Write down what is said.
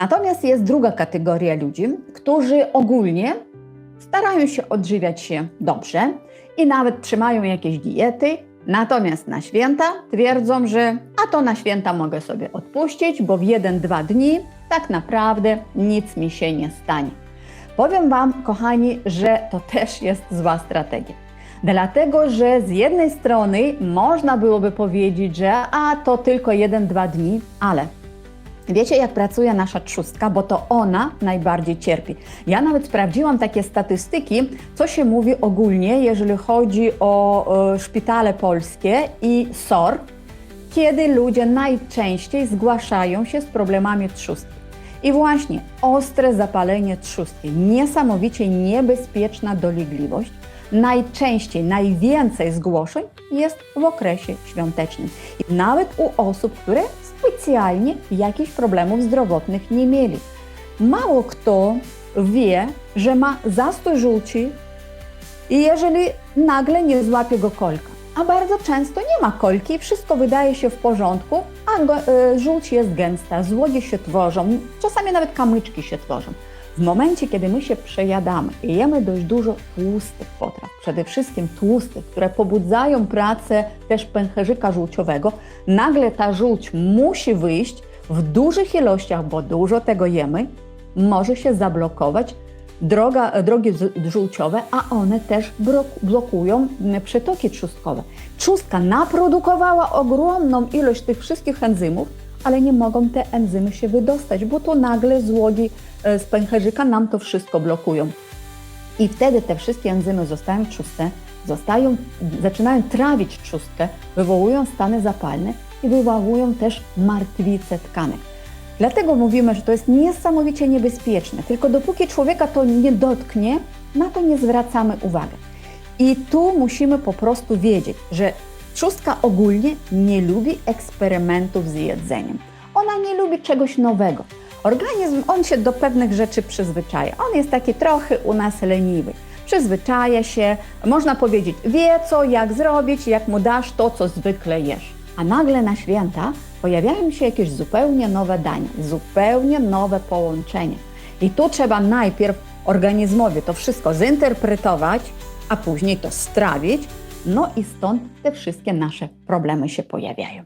Natomiast jest druga kategoria ludzi, którzy ogólnie starają się odżywiać się dobrze i nawet trzymają jakieś diety, natomiast na święta twierdzą, że a to na święta mogę sobie odpuścić, bo w jeden-dwa dni tak naprawdę nic mi się nie stanie. Powiem Wam, kochani, że to też jest zła strategia. Dlatego, że z jednej strony można byłoby powiedzieć, że a to tylko jeden-dwa dni, ale Wiecie, jak pracuje nasza trzustka, bo to ona najbardziej cierpi. Ja nawet sprawdziłam takie statystyki, co się mówi ogólnie, jeżeli chodzi o e, szpitale polskie i SOR, kiedy ludzie najczęściej zgłaszają się z problemami trzustki. I właśnie ostre zapalenie trzustki, niesamowicie niebezpieczna dolegliwość, najczęściej, najwięcej zgłoszeń jest w okresie świątecznym. I nawet u osób, które specjalnie jakichś problemów zdrowotnych nie mieli. Mało kto wie, że ma zastój żółci i jeżeli nagle nie złapie go kolka. A bardzo często nie ma kolki wszystko wydaje się w porządku, a y, żółć jest gęsta, złodzie się tworzą, czasami nawet kamyczki się tworzą. W momencie, kiedy my się przejadamy i jemy dość dużo tłustych potraw, przede wszystkim tłustych, które pobudzają pracę też pęcherzyka żółciowego, nagle ta żółć musi wyjść w dużych ilościach, bo dużo tego jemy, może się zablokować droga, drogi żółciowe, a one też blokują przetoki trzustkowe. Trzustka naprodukowała ogromną ilość tych wszystkich enzymów, ale nie mogą te enzymy się wydostać, bo to nagle złogi z pęcherzyka nam to wszystko blokują. I wtedy te wszystkie enzymy zostają trzustne, zostają, zaczynają trawić trzustkę, wywołują stany zapalne i wywołują też martwice tkanek. Dlatego mówimy, że to jest niesamowicie niebezpieczne. Tylko dopóki człowieka to nie dotknie, na to nie zwracamy uwagi. I tu musimy po prostu wiedzieć, że trzustka ogólnie nie lubi eksperymentów z jedzeniem. Ona nie lubi czegoś nowego. Organizm, on się do pewnych rzeczy przyzwyczaja. On jest taki trochę u nas leniwy. Przyzwyczaja się, można powiedzieć, wie co, jak zrobić, jak mu dasz to, co zwykle jesz. A nagle na święta pojawiają się jakieś zupełnie nowe dania, zupełnie nowe połączenia. I tu trzeba najpierw organizmowi to wszystko zinterpretować, a później to strawić, no i stąd te wszystkie nasze problemy się pojawiają.